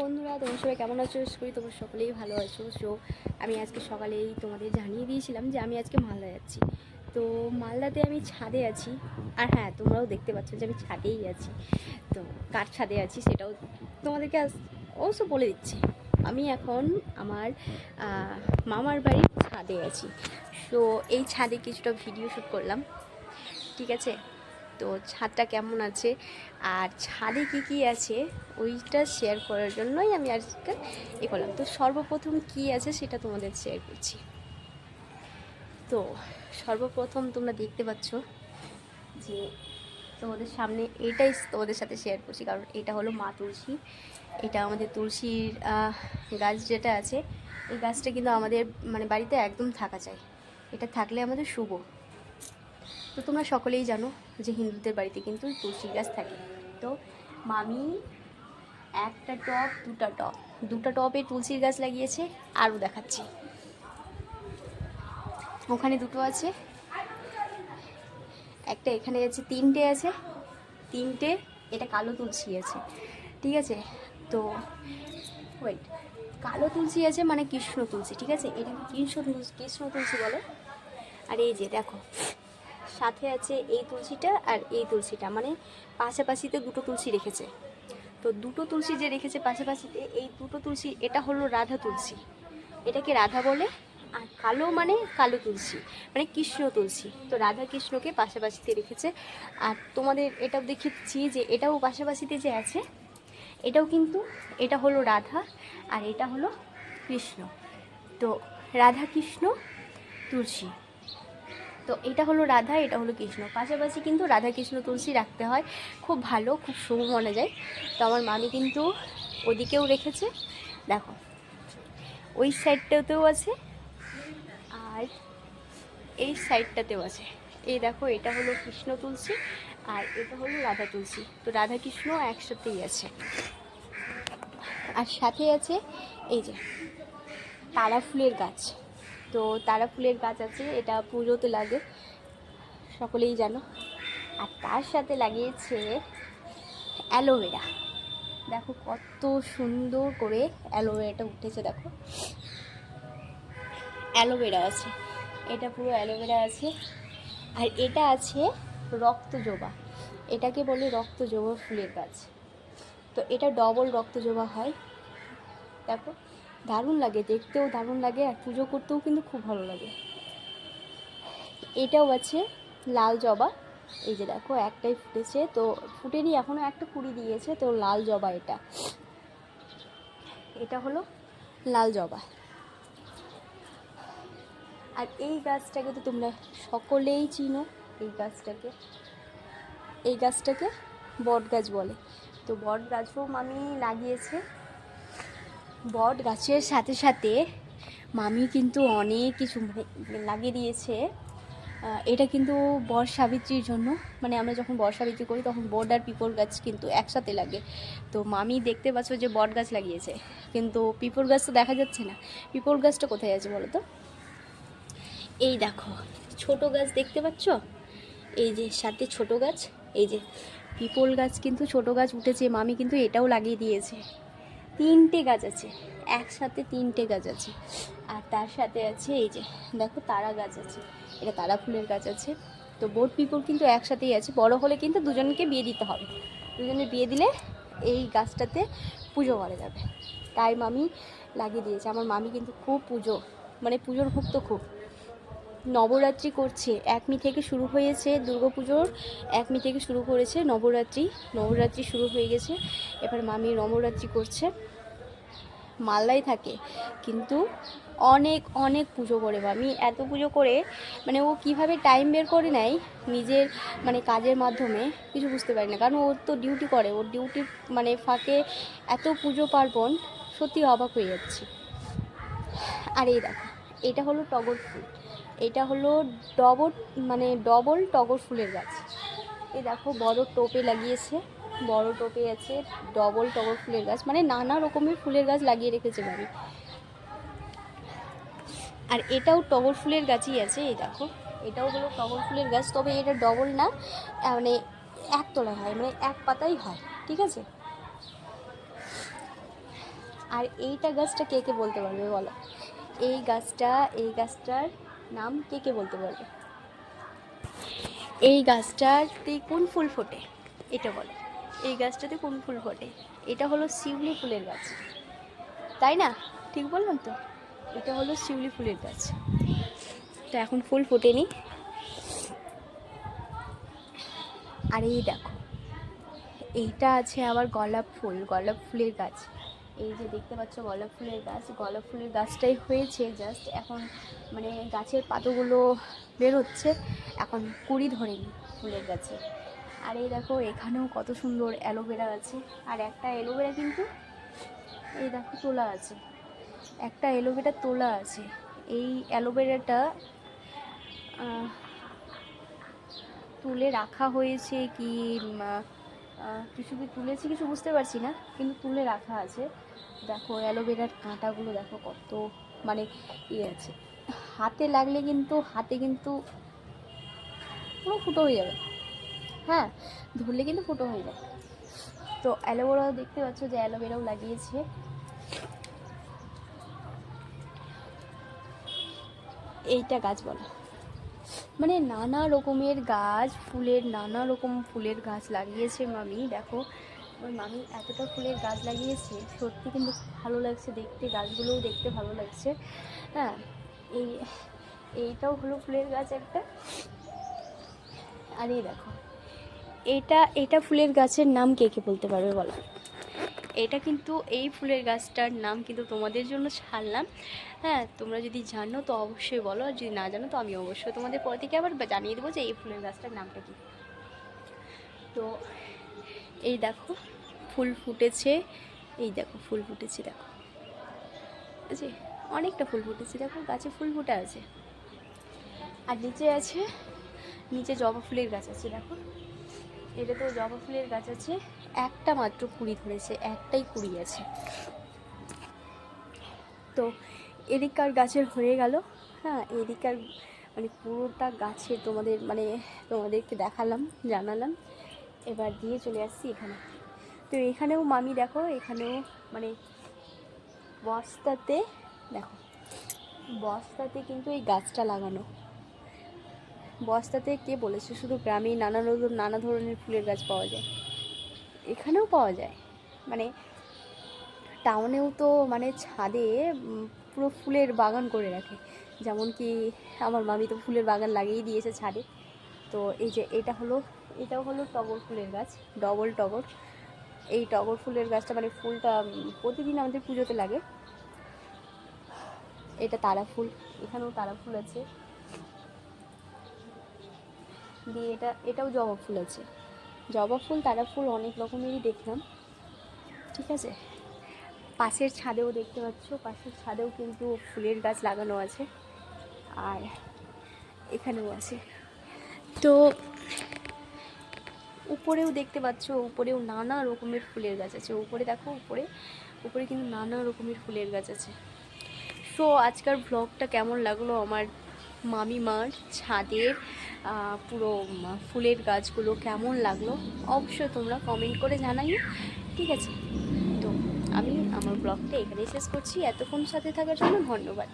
বন্ধুরা, তোমার সবাই কেমন আছো? করি তোমরা সকলেই ভালো আছো। সো আমি আজকে সকালেই তোমাদের জানিয়ে দিয়েছিলাম যে আমি আজকে মালদা যাচ্ছি। তো মালদাতে আমি ছাদে আছি। আর হ্যাঁ তোমরাও দেখতে পাচ্ছ যে আমি ছাদেই আছি। তো কার ছাদে আছি সেটাও তোমাদেরকে অবশ্য বলে দিচ্ছি। আমি এখন আমার মামার বাড়ির ছাদে আছি। তো এই ছাদে কিছুটা ভিডিও শ্যুট করলাম। ঠিক আছে? তো ছাদটা কেমন আছে? আর ছাদে কি কি আছে? ওইটা শেয়ার করার জন্যই আমি আজকে এ করলাম। তো সর্বপ্রথম কি আছে সেটা তোমাদের শেয়ার করছি। তো সর্বপ্রথম তোমরা দেখতে পাচ্ছ যে তোমাদের সামনে এটাই তোমাদের সাথে শেয়ার করছি। কারণ এটা হলো মা তুলসী। এটা আমাদের তুলসীর গাছ যেটা আছে, এই গাছটা কিন্তু আমাদের মানে বাড়িতে একদম থাকা চাই। এটা থাকলে আমাদের শুভ। তো তোমরা সকলেই জানো যে হিন্দুদের বাড়িতে কিন্তু তুলসী গাছ থাকে। তো মামি একটা টব, দুটা টব। দুটো টবে তুলসীর গাছ লাগিয়েছে, আরও দেখাচ্ছি। ওখানে দুটো আছে। একটা এখানে আছে, তিনটে আছে। তিনটে, এটা কালো তুলসী আছে। ঠিক আছে? তো ওয়েট কালো তুলসী আছে মানে কৃষ্ণ তুলসী, ঠিক আছে? এটাকে কৃষ্ণ তুলসী কৃষ্ণ তুলসী বলে? আর এই যে দেখো সাথে আছে এই তুলসীটা আর এই তুলসীটা। মানে পাশাপাশিতে দুটো তুলসী রেখেছে। তো দুটো তুলসী যে রেখেছে পাশাপাশিতে, এই দুটো তুলসী, এটা হলো রাধা তুলসী। এটাকে রাধা বলে আর কালো মানে কালো তুলসী মানে কৃষ্ণ তুলসী। তো রাধা কৃষ্ণকে পাশাপাশিতে রেখেছে। আর তোমাদের এটাও দেখেছি যে এটাও পাশাপাশিতে যে আছে, এটাও কিন্তু এটা হলো রাধা আর এটা হলো কৃষ্ণ। তো রাধা কৃষ্ণ তুলসী। তো এটা হলো রাধা, এটা হলো কৃষ্ণ। পাশাপাশি কিন্তু রাধা কৃষ্ণ তুলসী রাখতে হয়। খুব ভালো, খুব শুভ মনে যায়। তো আমার মামি কিন্তু ওদিকেও রেখেছে। দেখো, ওই সাইডটাতেও আছে আর এই সাইডটাতেও আছে। এই দেখো, এটা হলো কৃষ্ণ তুলসী আর এটা হলো রাধা তুলসী। তো রাধা কৃষ্ণ একসাথেই আছে। আর সাথে আছে এই যে তারা ফুলের গাছ। তো তারা ফুলের গাছ আছে, এটা পুজোতে লাগে, সকলেই জানো। আর তার সাথে লাগিয়েছে অ্যালোভেরা। দেখো কত সুন্দর করে অ্যালোভেরাটা উঠেছে, দেখো। অ্যালোভেরা আছে, এটা পুরো অ্যালোভেরা আছে। আর এটা আছে রক্তজবা, এটাকে বলে রক্তজবা ফুলের গাছ। তো এটা ডবল রক্তজবা হয়, দেখো। দারুণ লাগে, দেখতেও দারুণ লাগে আর পুজো করতেও কিন্তু খুব ভালো লাগে। এটাও আছে লাল জবা। এই যে দেখো, একটাই ফুটেছে। তো ফুটেনি এখনও একটা কুড়ি দিয়েছে। তো লাল জবা এটা। এটা হলো লাল জবা। আর এই গাছটাকে তো তোমরা সকলেই চিনো, এই গাছটাকে। এই গাছটাকে বট গাছ বলে। তো বট গাছও মামি লাগিয়েছে। বট গাছের সাথে সাথে মামি কিন্তু অনেক কিছু লাগিয়ে দিয়েছে। এটা কিন্তু বর সাবিত্রীর জন্য। মানে আমরা যখন বর সাবিত্রী করি তখন বট আর পিপল গাছ কিন্তু একসাথে লাগে। তো মামি দেখতে পাচ্ছ যে বট গাছ লাগিয়েছে। কিন্তু পিপল গাছ তো দেখা যাচ্ছে না। পিপল গাছটা কোথায় আছে বলো তো? এই দেখো, ছোট গাছ দেখতে পাচ্ছ? এই যে সাথে ছোট গাছ, এই যে পিপল গাছ কিন্তু ছোট গাছ উঠেছে। মামি কিন্তু এটাও লাগিয়ে দিয়েছে। তিনটে গাছ আছে, একসাথে তিনটে গাছ আছে। আর তার সাথে আছে এই যে, দেখো তারা গাছ আছে, এটা তারা ফুলের গাছ আছে। তো বোট পিপল কিন্তু একসাথেই আছে, বড় হলে কিন্তু দুজনকে বিয়ে দিতে হবে। দুজনে বিয়ে দিলে এই গাছটাতে পুজো করা যাবে। তাই মামি লাগিয়ে দিয়েছে। আমার মামি কিন্তু খুব পুজো মানে পুজোর ভক্ত খুব। নবরাত্রি করছে। একমি থেকে শুরু হয়েছে দুর্গাপুজোর একমি থেকে শুরু করেছে নবরাত্রি। নবরাত্রি শুরু হয়ে গেছে। এবার মামি নবরাত্রি করছে। মালদায় থাকে। কিন্তু অনেক অনেক পুজো করে মামি। এত পুজো করে মানে ও কীভাবে টাইম বের করে নেয় নিজের মানে কাজের মাধ্যমে কিছু বুঝতে পারি না। কারণ ওর তো ডিউটি করে। ওর ডিউটি মানে ফাঁকে এত পুজো পার্বণ সত্যি অবাক হয়ে যাচ্ছি। আর এই দেখো, এটা হলো টগর ফুল এটা হলো ডবল মানে ডবল টগর ফুলের গাছ। এ দেখো, বড় টোপে লাগিয়েছে, বড় টোপে আছে ডবল টগর ফুলের গাছ মানে নানা রকমের ফুলের গাছ লাগিয়ে রেখেছে বাড়ি। আর এটাও টগর ফুলের গাছই আছে, এই দেখো, এটাও হলো টগর ফুলের গাছ, তবে এটা ডবল না মানে একতলা হয় মানে এক পাতাই হয়, ঠিক আছে? আর এইটা গাছটা কে কে বলতে পারবে বলো? এই গাছটা, এই গাছটার নাম কে কে বলতে পারবে? এই গাছটাতে কোন ফুল ফোটে? এটা বলো। এই গাছটাতে কোন ফুল ফোটে? এটা হলো শিউলি ফুলের গাছ। তাই না? ঠিক বললাম তো? এটা হলো শিউলি ফুলের গাছ। তো এখন ফুল ফোটেনি। আর এই দেখো, এইটা আছে আবার গোলাপ ফুল, গোলাপ ফুলের গাছ। এই যে দেখতে পাচ্ছ গোলাপ ফুলের গাছ গোলাপ ফুলের গাছটাই হয়েছে জাস্ট এখন মানে গাছের পাতাগুলো বেরোচ্ছে এখন কুড়ি ধরেনি ফুলের গাছে। আর এই দেখো, এখানেও কত সুন্দর অ্যালোভেরা আছে। আর একটা অ্যালোভেরা কিন্তু এই দেখো তোলা আছে। একটা অ্যালোভেরা তোলা আছে। এই অ্যালোভেরাটা তুলে রাখা হয়েছে কি কিছু কি তুলেছি কিছু বুঝতে পারছি না, কিন্তু তুলে রাখা আছে। দেখো অ্যালোভেরার কাঁটাগুলো দেখো কত মানে ইয়ে আছে। হাতে লাগলে কিন্তু, হাতে কিন্তু পুরো ফুটো হয়ে যাবে। হ্যাঁ ধরলে কিন্তু ফুটো হয়ে যাবে। তো অ্যালোভেরাও দেখতে পাচ্ছ যে অ্যালোভেরাও লাগিয়েছে। এইটা গাছ বলো। মানে নানা রকমের গাছ, ফুলের, নানা রকম ফুলের গাছ লাগিয়েছে মামি দেখো। ওই মামি এতটা ফুলের গাছ লাগিয়েছে, সত্যি কিন্তু ভালো লাগছে দেখতে, গাছগুলোও দেখতে ভালো লাগছে। হ্যাঁ এই, এইটাও হলো ফুলের গাছ একটা। আর এই দেখো, এটা এটা ফুলের গাছের নাম কে কে বলতে পারবে বলো? এটা কিন্তু এই ফুলের গাছটার নাম কিন্তু তোমাদের জন্য ছাড়লাম। হ্যাঁ তোমরা যদি জানো তো অবশ্যই বলো, আর যদি না জানো তো আমি অবশ্যই তোমাদের পর থেকে আবার জানিয়ে দেবো যে এই ফুলের গাছটার নামটা কী। তো এই দেখো, ফুল ফুটেছে। এই দেখো, ফুল ফুটেছে, দেখো। আছে অনেকটা ফুল ফুটেছে, দেখো, গাছে ফুল ফুটে আছে। আর নিচে আছে, নিচে জবা ফুলের গাছ আছে, দেখো। এটা তো জবা ফুলের গাছ আছে। একটা মাত্র কুড়ি ধরেছে, একটাই কুড়ি আছে। তো এদিককার গাছের হয়ে গেল। হ্যাঁ এদিককার মানে পুরোটা গাছে তোমাদের মানে তোমাদেরকে দেখালাম, জানালাম। এবার দিয়ে চলে আসছি এখানে। তো এখানেও মামি দেখো, এখানেও মানে বস্তাতে দেখো, বস্তাতে কিন্তু এই গাছটা লাগানো। বস্তাতে কে বলেছে? শুধু গ্রামে নানা নানা ধরনের ফুলের গাছ পাওয়া যায়। এখানেও পাওয়া যায়। মানে টাউনেও তো মানে ছাদে পুরো ফুলের বাগান করে রাখে। যেমন কি আমার মামি তো ফুলের বাগান লাগিয়ে দিয়েছে ছাদে। তো এই যে এটা হলো এটাও হলো টগর ফুলের গাছ, ডবল টগর। এই টগর ফুলের গাছটা মানে ফুলটা প্রতিদিন আমাদের পুজোতে লাগে। এটা তারা ফুল, এখানেও তারা ফুল আছে। দিয়ে এটা, এটাও জবা ফুল আছে। জবা ফুল, তারা ফুল অনেক রকমেরই দেখলাম, ঠিক আছে? পাশের ছাদেও দেখতে পাচ্ছ, পাশের ছাদেও কিন্তু ফুলের গাছ লাগানো আছে। আর এখানেও আছে। তো উপরেও দেখতে পাচ্ছ, উপরেও নানা রকমের ফুলের গাছ আছে। উপরে দেখো, উপরে উপরে কিন্তু নানা রকমের ফুলের গাছ আছে। সো আজকের ব্লগটা কেমন লাগল আমার মামি মার ছাদের পুরো ফুলের গাছগুলো কেমন লাগল? অবশ্যই তোমরা কমেন্ট করে জানাইও, ঠিক আছে? তো, আমি আমার ব্লগটা এখানেই শেষ করছি। এতক্ষণ সাথে থাকার জন্য ধন্যবাদ।